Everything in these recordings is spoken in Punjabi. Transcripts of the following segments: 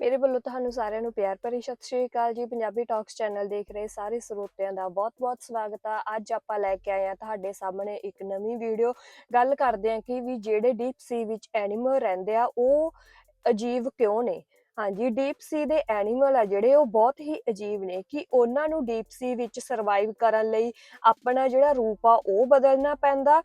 ਮੇਰੇ ਵੱਲੋਂ ਤੁਹਾਨੂੰ ਸਾਰਿਆਂ ਨੂੰ ਪਿਆਰ ਭਰੀ ਸਤਿ ਸ਼੍ਰੀ ਅਕਾਲ ਜੀ। ਪੰਜਾਬੀ ਟਾਕਸ ਚੈਨਲ ਦੇਖ ਰਹੇ ਸਾਰੇ ਸਰੋਤਿਆਂ ਦਾ ਬਹੁਤ-ਬਹੁਤ ਸਵਾਗਤ ਆ। ਅੱਜ ਆਪਾਂ ਲੈ ਕੇ ਆਏ ਆ ਤੁਹਾਡੇ ਸਾਹਮਣੇ ਇੱਕ ਨਵੀਂ ਵੀਡੀਓ ਗੱਲ ਕਰਦੇ ਆ ਕਿ ਵੀ ਜਿਹੜੇ ਡੀਪ ਸੀ ਵਿੱਚ ਐਨੀਮਲ ਰਹਿੰਦੇ ਆ, ਉਹ ਅਜੀਬ ਕਿਉਂ ਨੇ? ਹਾਂਜੀ ਡੀਪ ਸੀ ਦੇ ਐਨੀਮਲ ਆ ਜਿਹੜੇ, ਉਹ ਬਹੁਤ ਹੀ ਅਜੀਬ ਨੇ ਕਿ ਉਹਨਾਂ ਨੂੰ ਡੀਪ ਸੀ ਵਿੱਚ ਸਰਵਾਈਵ ਕਰਨ ਲਈ ਆਪਣਾ ਜਿਹੜਾ ਰੂਪ ਆ, ਉਹ ਬਦਲਣਾ ਪੈਂਦਾ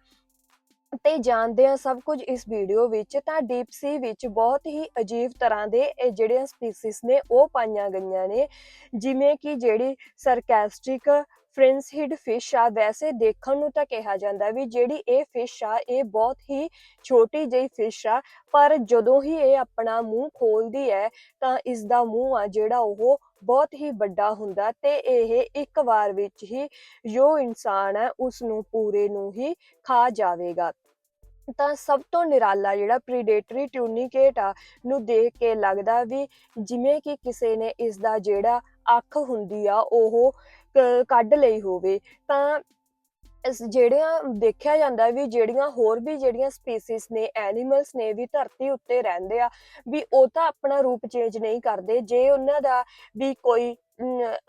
ਤੇ ਜਾਣਦੇ ਆ ਸਭ ਕੁਝ ਇਸ ਵੀਡੀਓ ਵਿੱਚ, ਤਾਂ ਡੀਪ ਸੀ ਵਿੱਚ ਬਹੁਤ ਹੀ ਅਜੀਬ ਤਰ੍ਹਾਂ ਦੇ ਇਹ ਜਿਹੜੀਆਂ ਸਪੀਸੀਜ਼ ਨੇ, ਉਹ ਪਾਈਆਂ ਗਈਆਂ ਨੇ। ਜਿਵੇਂ ਕਿ ਜਿਹੜੀ ਸਰਕੈਸਟਿਕ ਫ੍ਰਿੰਸ ਹਿਡ ਫਿਸ਼ ਆ, ਵੈਸੇ ਦੇਖਣ ਨੂੰ ਤਾਂ ਕਿਹਾ ਜਾਂਦਾ ਵੀ ਜਿਹੜੀ ਇਹ ਫਿਸ਼ ਆ, ਇਹ ਬਹੁਤ ਹੀ ਛੋਟੀ ਜਿਹੀ ਫਿਸ਼ ਆ, ਪਰ ਜਦੋਂ ਹੀ ਇਹ ਆਪਣਾ ਮੂੰਹ ਖੋਲਦੀ ਹੈ, ਤਾਂ ਇਸ ਦਾ ਮੂੰਹ ਆ ਜਿਹੜਾ ਉਹ ਬਹੁਤ ਹੀ ਵੱਡਾ ਹੁੰਦਾ ਤੇ ਇਹ ਇੱਕ ਵਾਰ ਵਿੱਚ ਹੀ ਜੋ ਇਨਸਾਨ ਹੈ ਉਸ ਨੂੰ ਪੂਰੇ ਨੂੰ ਹੀ ਖਾ ਜਾਵੇਗਾ। ਤਾਂ ਸਭ ਤੋਂ ਨਿਰਾਲਾ ਜਿਹੜਾ ਪ੍ਰੀਡੇਟਰੀ ਟਿਊਨੀਕੇਟ ਆ, ਨੂੰ ਦੇਖ ਕੇ ਲੱਗਦਾ ਵੀ ਜਿਵੇਂ ਕਿ ਕਿਸੇ ਨੇ ਇਸ ਦਾ ਜਿਹੜਾ ਅੱਖ ਹੁੰਦੀ ਆ, ਉਹ ਕੱਢ ਲਈ ਹੋਵੇ, ਤਾਂ ਜਿਹੜੀਆਂ ਦੇਖਿਆ ਜਾਂਦਾ ਵੀ ਜਿਹੜੀਆਂ ਹੋਰ ਵੀ ਜਿਹੜੀਆਂ ਸਪੀਸੀਜ਼ ਨੇ ਐਨੀਮਲਸ ਨੇ ਵੀ ਧਰਤੀ ਉੱਤੇ ਰਹਿੰਦੇ ਆ, ਵੀ ਉਹ ਤਾਂ ਆਪਣਾ ਰੂਪ ਚੇਂਜ ਨਹੀਂ ਕਰਦੇ। ਜੇ ਉਹਨਾਂ ਦਾ ਵੀ ਕੋਈ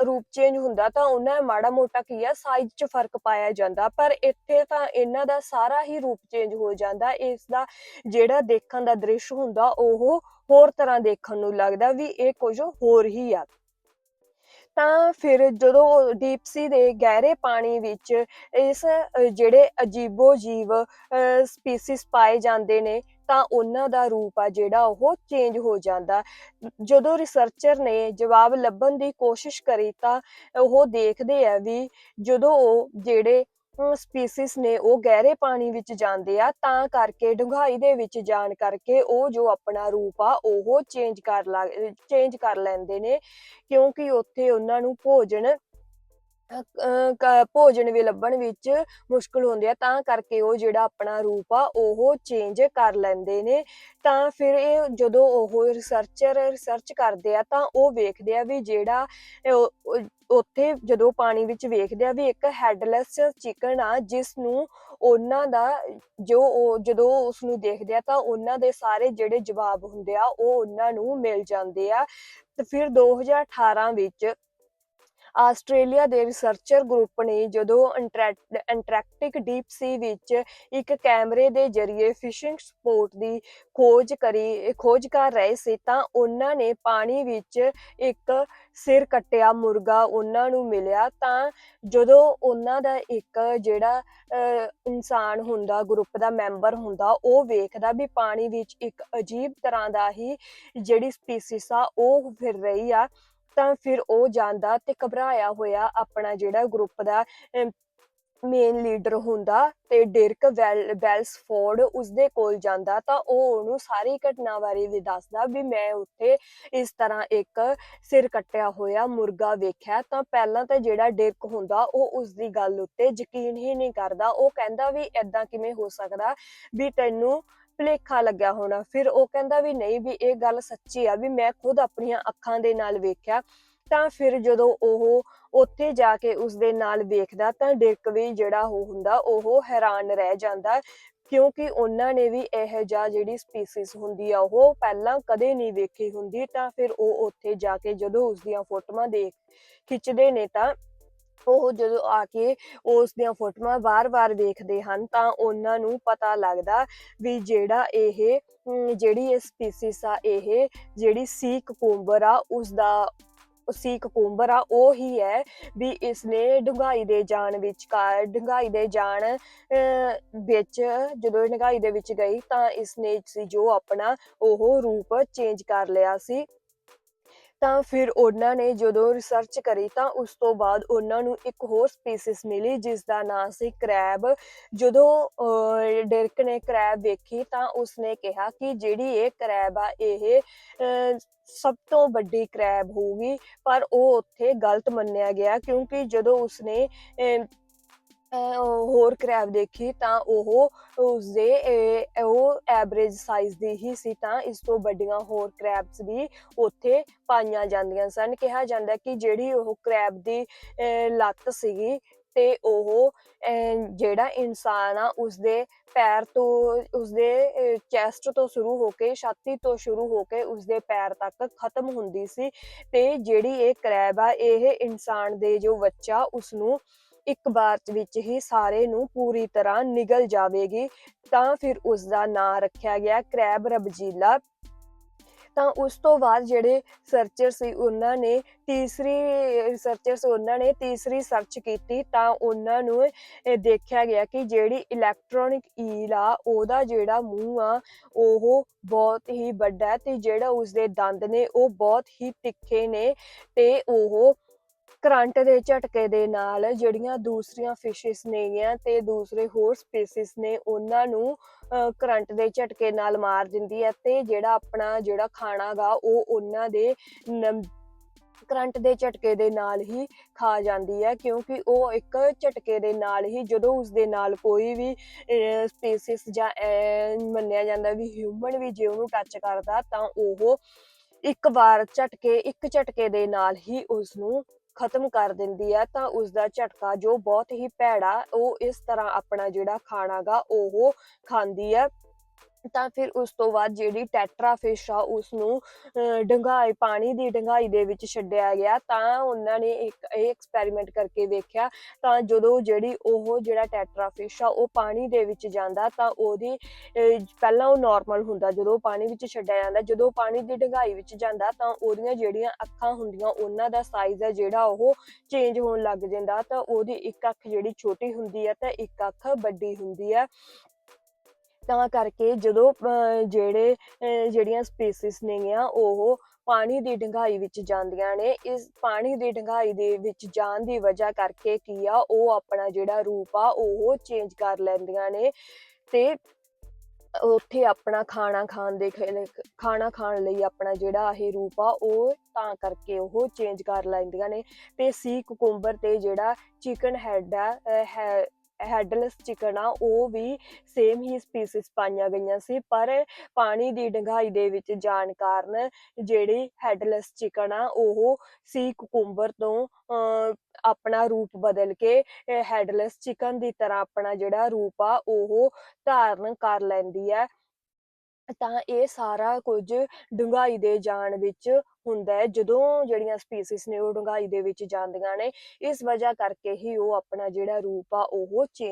ਰੂਪ ਚੇਂਜ ਹੁੰਦਾ ਤਾਂ ਉਹਨਾਂ ਦਾ ਮਾੜਾ ਮੋਟਾ ਕੀ ਆ ਸਾਈਜ਼ 'ਚ ਫ਼ਰਕ ਪਾਇਆ ਜਾਂਦਾ। ਪਰ ਇੱਥੇ ਤਾਂ ਇਹਨਾਂ ਦਾ ਸਾਰਾ ਹੀ ਰੂਪ ਚੇਂਜ ਹੋ ਜਾਂਦਾ। ਇਸ ਦਾ ਜਿਹੜਾ ਦੇਖਣ ਦਾ ਦ੍ਰਿਸ਼ ਹੁੰਦਾ, ਉਹ ਹੋਰ ਤਰ੍ਹਾਂ ਦੇਖਣ ਨੂੰ ਲੱਗਦਾ ਵੀ ਇਹ ਕੁਝ ਹੋਰ ਹੀ ਆ। ਤਾਂ ਫਿਰ ਜਦੋਂ ਡੀਪ ਸੀ ਦੇ ਗਹਿਰੇ ਪਾਣੀ ਵਿੱਚ ਇਸ ਜਿਹੜੇ ਅਜੀਬੋ ਜੀਵ ਸਪੀਸੀਜ਼ ਪਾਏ ਜਾਂਦੇ ਨੇ, ਤਾਂ ਉਹਨਾਂ ਦਾ ਰੂਪ ਆ ਜਿਹੜਾ ਉਹ ਚੇਂਜ ਹੋ ਜਾਂਦਾ। ਜਦੋਂ ਰਿਸਰਚਰ ਨੇ ਜਵਾਬ ਲੱਭਣ ਦੀ ਕੋਸ਼ਿਸ਼ ਕਰੀ ਤਾਂ ਉਹ ਦੇਖਦੇ ਆ ਵੀ ਜਦੋਂ ਉਹ ਜਿਹੜੇ ਸਪੀਸੀਸ ਨੇ ਉਹ ਗਹਿਰੇ ਪਾਣੀ ਵਿੱਚ ਜਾਂਦੇ ਆ, ਤਾਂ ਕਰਕੇ ਡੂੰਘਾਈ ਦੇ ਵਿੱਚ ਜਾਣ ਕਰਕੇ ਉਹ ਜੋ ਆਪਣਾ ਰੂਪ ਆ, ਉਹ ਚੇਂਜ ਕਰ ਲਾ ਚੇਂਜ ਕਰ ਲੈਂਦੇ ਨੇ, ਕਿਉਂਕਿ ਉੱਥੇ ਉਹਨਾਂ ਨੂੰ ਭੋਜਨ ਭੋਜਨ ਵੀ ਲੱਭਣ ਵਿੱਚ ਮੁਸ਼ਕਲ ਹੁੰਦੀ ਆ, ਤਾਂ ਕਰਕੇ ਉਹ ਜਿਹੜਾ ਆਪਣਾ ਰੂਪ ਆ, ਉਹ ਚੇਂਜ ਕਰ ਲੈਂਦੇ ਨੇ। ਤਾਂ ਫਿਰ ਇਹ ਜਦੋਂ ਉਹ ਰਿਸਰਚਰ ਰਿਸਰਚ ਕਰਦੇ ਆ, ਤਾਂ ਉਹ ਵੇਖਦੇ ਆ ਵੀ ਜਿਹੜਾ ਉੱਥੇ ਜਦੋਂ ਪਾਣੀ ਵਿੱਚ ਵੇਖਦੇ ਆ ਵੀ ਇੱਕ ਹੈਡਲੈਸ ਚਿਕਨ ਆ ਜਿਸ ਨੂੰ ਉਹਨਾਂ ਦਾ ਜੋ ਉਹ, ਜਦੋਂ ਉਸ ਨੂੰ ਦੇਖਦੇ ਆ, ਤਾਂ ਉਹਨਾਂ ਦੇ ਸਾਰੇ ਜਿਹੜੇ ਜਵਾਬ ਹੁੰਦੇ ਆ, ਉਹ ਉਹਨਾਂ ਨੂੰ ਮਿਲ ਜਾਂਦੇ ਆ। ਤੇ ਫਿਰ 2018 ਵਿੱਚ ਆਸਟ੍ਰੇਲੀਆ ਦੇ ਰਿਸਰਚਰ ਗਰੁੱਪ ਨੇ ਜਦੋਂ ਐਂਟਰੈਕਟਿਕ ਡੀਪ ਸੀ ਵਿੱਚ ਇੱਕ ਕੈਮਰੇ ਦੇ ਜ਼ਰੀਏ ਫਿਸ਼ਿੰਗ ਸਪੋਟ ਦੀ ਖੋਜ ਕਰੀ, ਖੋਜ ਕਰ ਰਹੇ ਸੀ, ਤਾਂ ਉਹਨਾਂ ਨੇ ਪਾਣੀ ਵਿੱਚ ਇੱਕ ਸਿਰ ਕੱਟਿਆ, ਮੁਰਗਾ ਉਹਨਾਂ ਨੂੰ ਮਿਲਿਆ, ਤਾਂ ਜਦੋਂ ਉਹਨਾਂ ਦਾ ਇੱਕ ਜਿਹੜਾ ਇਨਸਾਨ ਹੁੰਦਾ, ਗਰੁੱਪ ਦਾ ਮੈਂਬਰ ਹੁੰਦਾ, ਉਹ ਵੇਖਦਾ ਵੀ ਪਾਣੀ ਵਿੱਚ ਇੱਕ ਅਜੀਬ ਤਰ੍ਹਾਂ ਦਾ ਹੀ ਜਿਹੜੀ ਸਪੀਸੀਸ ਆ, ਉਹ ਫਿਰ ਰਹੀ ਆ। ਤਾਂ ਫਿਰ ਉਹ ਜਾਂਦਾ ਤੇ ਘਬਰਾਇਆ ਹੋਇਆ ਆਪਣਾ ਜਿਹੜਾ ਗਰੁੱਪ ਦਾ ਮੇਨ ਲੀਡਰ ਹੁੰਦਾ ਤੇ ਡਿਰਕ ਬੈਲਸਫੋਰਡ ਉਸਦੇ ਕੋਲ ਜਾਂਦਾ ਤਾਂ ਉਹ ਉਹਨੂੰ ਸਾਰੀ ਘਟਨਾ ਬਾਰੇ ਵੀ ਦੱਸਦਾ ਵੀ ਮੈਂ ਉੱਥੇ ਇਸ ਤਰ੍ਹਾਂ ਇੱਕ ਸਿਰ ਕੱਟਿਆ ਹੋਇਆ ਮੁਰਗਾ ਵੇਖਿਆ ਤਾਂ ਪਹਿਲਾਂ ਤਾਂ ਜਿਹੜਾ ਡਿਰਕ ਹੁੰਦਾ ਉਹ ਉਸਦੀ ਗੱਲ ਉੱਤੇ ਯਕੀਨ ਹੀ ਨਹੀਂ ਕਰਦਾ। ਉਹ ਕਹਿੰਦਾ ਵੀ ਐਦਾਂ ਕਿਵੇਂ ਹੋ ਸਕਦਾ ਵੀ ਤੈਨੂੰ ਭੁਲੇਖਾ ਲੱਗਿਆ ਹੋਣਾ। ਫਿਰ ਉਹ ਕਹਿੰਦਾ ਵੀ ਨਹੀਂ, ਵੀ ਇਹ ਗੱਲ ਸੱਚੀ ਆ, ਵੀ ਮੈਂ ਖੁਦ ਆਪਣੀਆਂ ਅੱਖਾਂ ਦੇ ਨਾਲ ਵੇਖਿਆ। ਤਾਂ ਫਿਰ ਜਦੋਂ ਉਹ ਉੱਥੇ ਜਾ ਕੇ ਉਸ ਦੇ ਨਾਲ ਵੇਖਦਾ, ਤਾਂ ਡਿਰਕ ਵੀ ਜਿਹੜਾ ਉਹ ਹੁੰਦਾ, ਉਹ ਹੈਰਾਨ ਰਹਿ ਜਾਂਦਾ। ਕਿਉਂਕਿ ਉਹਨਾਂ ਨੇ ਵੀ ਇਹ ਜਿਹਾ ਜਿਹੜੀ ਸਪੀਸੀਜ਼ ਹੁੰਦੀ ਆ, ਉਹ ਪਹਿਲਾਂ ਕਦੇ ਨਹੀਂ ਵੇਖੀ ਹੁੰਦੀ। ਤਾਂ ਫਿਰ ਉਹ ਉੱਥੇ ਜਾ ਕੇ ਜਦੋਂ ਉਸ ਦੀਆਂ ਫੋਟੋਆਂ ਦੇਖ ਖਿੱਚਦੇ ਨੇ, ਤਾਂ ਉਹ ਜਦੋਂ ਆ ਕੇ ਉਸ ਦੀਆਂ ਫੋਟੋਆਂ ਵਾਰ-ਵਾਰ ਵੇਖਦੇ ਹਨ, ਤਾਂ ਉਹਨਾਂ ਨੂੰ ਪਤਾ ਲੱਗਦਾ ਵੀ ਜਿਹੜਾ ਇਹ ਜਿਹੜੀ ਇਹ ਸਪੀਸੀਜ਼ ਆ, ਇਹ ਜਿਹੜੀ ਸੀ ਕੁਕੁੰਬਰ ਆ ਉਸ ਦਾ ਸੀ ਕੁਕੁੰਬਰ ਆ, ਉਹ ਹੀ ਹੈ ਵੀ ਇਸਨੇ ਡੁੰਗਾਈ ਦੇ ਜਾਣ ਵਿੱਚ ਕਾ ਡੁੰਗਾਈ ਦੇ ਜਾਣ ਵਿੱਚ ਜਦੋਂ ਇਹ ਡੁੰਗਾਈ ਦੇ ਵਿੱਚ ਗਈ, ਤਾਂ ਇਸਨੇ ਸੀ ਜੋ ਆਪਣਾ ਉਹ ਰੂਪ ਚੇਂਜ ਕਰ ਲਿਆ ਸੀ। ਤਾਂ ਫਿਰ ਉਹਨਾਂ ਨੇ ਜਦੋਂ ਰਿਸਰਚ ਕਰੀ ਤਾਂ ਉਸ ਤੋਂ ਬਾਅਦ ਉਹਨਾਂ ਨੂੰ ਇੱਕ ਹੋਰ ਸਪੀਸੀਜ਼ ਮਿਲੀ ਜਿਸ ਦਾ ਨਾਮ ਸੀ ਕ੍ਰੈਬ ਜਦੋਂ ਅਹ, ਡਿਰਕ ਨੇ ਕ੍ਰੈਬ ਵੇਖੀ ਤਾਂ ਉਸਨੇ ਕਿਹਾ ਕਿ ਜਿਹੜੀ ਇਹ ਕ੍ਰੈਬ ਆ ਇਹ ਸਭ ਤੋਂ ਵੱਡੀ ਕ੍ਰੈਬ ਹੋਊਗੀ। ਪਰ ਉਹ ਉੱਥੇ ਗਲਤ ਮੰਨਿਆ ਗਿਆ ਕਿਉਂਕਿ ਜਦੋਂ ਉਸਨੇ ਅਹ, ਹੋਰ ਕਰੈਬ ਦੇਖੀ ਤਾਂ ਉਹ ਉਸਦੇ ਉਹ ਐਵਰੇਜ ਸਾਈਜ਼ ਦੀ ਹੀ ਸੀ ਤਾਂ ਇਸ ਤੋਂ ਵੱਡੀਆਂ ਹੋਰ ਕ੍ਰੈਬਸ ਵੀ ਉੱਥੇ ਪਾਈਆਂ ਜਾਂਦੀਆਂ ਸਨ। ਕਿਹਾ ਜਾਂਦਾ ਕਿ ਜਿਹੜੀ ਉਹ ਕ੍ਰੈਬ ਦੀ ਲੱਤ ਸੀਗੀ ਤੇ ਉਹ ਜਿਹੜਾ ਇਨਸਾਨ ਆ ਉਸਦੇ ਪੈਰ ਤੋਂ, ਉਸਦੇ ਚੈਸਟ ਤੋਂ ਸ਼ੁਰੂ ਹੋ ਕੇ ਛਾਤੀ ਤੋਂ ਸ਼ੁਰੂ ਹੋ ਕੇ ਉਸਦੇ ਪੈਰ ਤੱਕ ਖਤਮ ਹੁੰਦੀ ਸੀ ਤੇ ਜਿਹੜੀ ਇਹ ਕਰੈਬ ਆ, ਇਹ ਇਨਸਾਨ ਦੇ ਜੋ ਬੱਚਾ ਉਸਨੂੰ ਇੱਕ ਵਾਰ ਵਿੱਚ ਹੀ ਸਾਰੇ ਨੂੰ ਪੂਰੀ ਤਰ੍ਹਾਂ ਨਿਗਲ ਜਾਵੇਗੀ, ਤਾਂ ਫਿਰ ਉਸ ਦਾ ਨਾਂ ਰੱਖਿਆ ਗਿਆ ਕਰੈਬ ਰਬਜੀਲਾ। ਤਾਂ ਉਸ ਤੋਂ ਬਾਅਦ ਜਿਹੜੇ ਸਰਚਰ ਸੀ, ਉਹਨਾਂ ਨੇ ਤੀਸਰੀ ਰਿਸਰਚਰਸ ਉਹਨਾਂ ਨੇ ਤੀਸਰੀ ਸਰਚ ਕੀਤੀ, ਤਾਂ ਉਹਨਾਂ ਨੂੰ ਦੇਖਿਆ ਗਿਆ ਕਿ ਜਿਹੜੀ ਇਲੈਕਟ੍ਰੋਨਿਕ ਈਲ ਆ, ਉਹਦਾ ਜਿਹੜਾ ਮੂੰਹ ਆ, ਉਹ ਬਹੁਤ ਹੀ ਵੱਡਾ ਤੇ ਜਿਹੜਾ ਉਸਦੇ ਦੰਦ ਨੇ, ਉਹ ਬਹੁਤ ਹੀ ਤਿੱਖੇ ਨੇ ਤੇ ਉਹ ਕਰੰਟ ਦੇ ਝਟਕੇ ਦੇ ਨਾਲ ਜਿਹੜੀਆਂ ਦੂਸਰੀਆਂ ਫਿਸ਼ਸ ਨੇਗੀਆਂ ਤੇ ਦੂਸਰੇ ਹੋਰ ਸਪੀਸੀਜ਼ ਨੇ ਉਹਨਾਂ ਨੂੰ ਕਰੰਟ ਦੇ ਝਟਕੇ ਨਾਲ ਮਾਰ ਦਿੰਦੀ ਹੈ ਤੇ ਜਿਹੜਾ ਆਪਣਾ ਜਿਹੜਾ ਖਾਣਾ ਉਹ ਉਹਨਾਂ ਦੇ ਕਰੰਟ ਦੇ ਝਟਕੇ ਦੇ ਨਾਲ ਹੀ ਖਾ ਜਾਂਦੀ ਹੈ ਕਿਉਂਕਿ ਉਹ ਇੱਕ ਝਟਕੇ ਦੇ ਨਾਲ ਹੀ ਜਦੋਂ ਉਸ ਦੇ ਨਾਲ ਕੋਈ ਵੀ ਸਪੀਸੀਜ਼ ਜਾਂ ਮੰਨਿਆ ਜਾਂਦਾ ਵੀ ਹਿਊਮਨ ਵੀ ਜੇ ਉਹਨੂੰ ਟੱਚ ਕਰਦਾ ਤਾਂ ਉਹ ਇੱਕ ਵਾਰ ਝਟਕੇ, ਇੱਕ ਝਟਕੇ ਦੇ ਨਾਲ ਹੀ ਉਸ ਨੂੰ ਖਤਮ ਕਰ ਦਿੰਦੀ ਹੈ ਤਾਂ ਉਸ ਦਾ ਝਟਕਾ ਜੋ ਬਹੁਤ ਹੀ ਭੈੜਾ ਉਹ ਇਸ ਤਰ੍ਹਾਂ ਆਪਣਾ ਜਿਹੜਾ ਖਾਣਾ ਗਾ, ਉਹ ਖਾਂਦੀ ਹੈ ਤਾਂ ਫਿਰ ਉਸ ਤੋਂ ਬਾਅਦ ਜਿਹੜੀ ਟੈਟਰਾ ਫਿਸ਼ ਆ ਉਸ ਨੂੰ ਡੰਗਾਈ, ਪਾਣੀ ਦੀ ਡੰਗਾਈ ਦੇ ਵਿੱਚ ਛੱਡਿਆ ਗਿਆ। ਤਾਂ ਉਹਨਾਂ ਨੇ ਇੱਕ, ਇਹ ਐਕਸਪੈਰੀਮੈਂਟ ਕਰਕੇ ਵੇਖਿਆ, ਤਾਂ ਜਦੋਂ ਜਿਹੜੀ ਉਹ ਜਿਹੜਾ ਟੈਟਰਾ ਫਿਸ਼ ਆ, ਉਹ ਪਾਣੀ ਦੇ ਵਿੱਚ ਜਾਂਦਾ, ਤਾਂ ਉਹਦੀ ਪਹਿਲਾਂ ਉਹ ਨਾਰਮਲ ਹੁੰਦਾ, ਜਦੋਂ ਉਹ ਪਾਣੀ ਵਿੱਚ ਛੱਡਿਆ ਜਾਂਦਾ, ਜਦੋਂ ਪਾਣੀ ਦੀ ਡੰਗਾਈ ਵਿੱਚ ਜਾਂਦਾ, ਤਾਂ ਉਹਦੀਆਂ ਜਿਹੜੀਆਂ ਅੱਖਾਂ ਹੁੰਦੀਆਂ, ਉਹਨਾਂ ਦਾ ਸਾਈਜ਼ ਹੈ ਜਿਹੜਾ ਉਹ ਚੇਂਜ ਹੋਣ ਲੱਗ ਜਾਂਦਾ। ਤਾਂ ਉਹਦੀ ਇੱਕ ਅੱਖ ਜਿਹੜੀ ਛੋਟੀ ਹੁੰਦੀ ਹੈ ਤਾਂ ਇੱਕ ਅੱਖ ਵੱਡੀ ਹੁੰਦੀ ਹੈ ਤਾਂ ਕਰਕੇ ਜਦੋਂ ਜਿਹੜੇ ਜਿਹੜੀਆਂ ਸਪੀਸੀਜ਼ ਨੇਗੀਆਂ, ਉਹ ਪਾਣੀ ਦੀ ਡੰਗਾਈ ਵਿੱਚ ਜਾਂਦੀਆਂ ਨੇ, ਇਸ ਪਾਣੀ ਦੀ ਡੰਗਾਈ ਦੇ ਵਿੱਚ ਜਾਣ ਦੀ ਵਜ੍ਹਾ ਕਰਕੇ ਕੀ ਆ, ਉਹ ਆਪਣਾ ਜਿਹੜਾ ਰੂਪ ਆ, ਉਹ ਚੇਂਜ ਕਰ ਲੈਂਦੀਆਂ ਨੇ ਤੇ ਉੱਥੇ ਆਪਣਾ ਖਾਣਾ ਖਾਣ ਦੇ ਖਾਣਾ ਖਾਣ ਲਈ ਆਪਣਾ ਜਿਹੜਾ ਇਹ ਰੂਪ ਆ, ਉਹ ਤਾਂ ਕਰਕੇ ਉਹ ਚੇਂਜ ਕਰ ਲੈਂਦੀਆਂ ਨੇ ਤੇ ਸੀ ਕੁਕੁੰਬਰ ਤੇ ਜਿਹੜਾ ਚਿਕਨ ਹੈਡ ਆ ਹੈ ਹੈਡਲੈਸ ਚਿਕਨ ਆ ਉਹ ਵੀ ਸੇਮ ਹੀ ਸਪੀਸੀਜ਼ ਪਾਈਆਂ ਗਈਆਂ ਸੀ ਪਰ ਪਾਣੀ ਦੀ ਡੰਗਾਈ ਦੇ ਵਿੱਚ ਜਾਣ ਕਾਰਨ ਜਿਹੜੀ ਹੈਡਲੈਸ ਚਿਕਨ ਆ ਉਹ ਸੀ ਕੁਕੁੰਬਰ ਤੋਂ ਅਹ, ਆਪਣਾ ਰੂਪ ਬਦਲ ਕੇ ਹੈਡਲੈਸ ਚਿਕਨ ਦੀ ਤਰ੍ਹਾਂ ਆਪਣਾ ਜਿਹੜਾ ਰੂਪ ਆ ਉਹ ਧਾਰਨ ਕਰ ਲੈਂਦੀ ਹੈ। ਤਾਂ ਇਹ ਸਾਰਾ ਕੁਝ ਡੂੰਘਾਈ ਦੇ ਜਾਣ ਵਿੱਚ ਹੁੰਦਾ ਹੈ। ਜਦੋਂ ਜਿਹੜੀਆਂ ਸਪੀਸੀਸ ਨੇ ਉਹ ਡੂੰਘਾਈ ਦੇ ਵਿੱਚ ਜਾਂਦੀਆਂ ਨੇ, ਇਸ ਵਜ੍ਹਾ ਕਰਕੇ ਹੀ ਉਹ ਆਪਣਾ ਜਿਹੜਾ ਰੂਪ ਆ, ਉਹ ਚੇਂਜ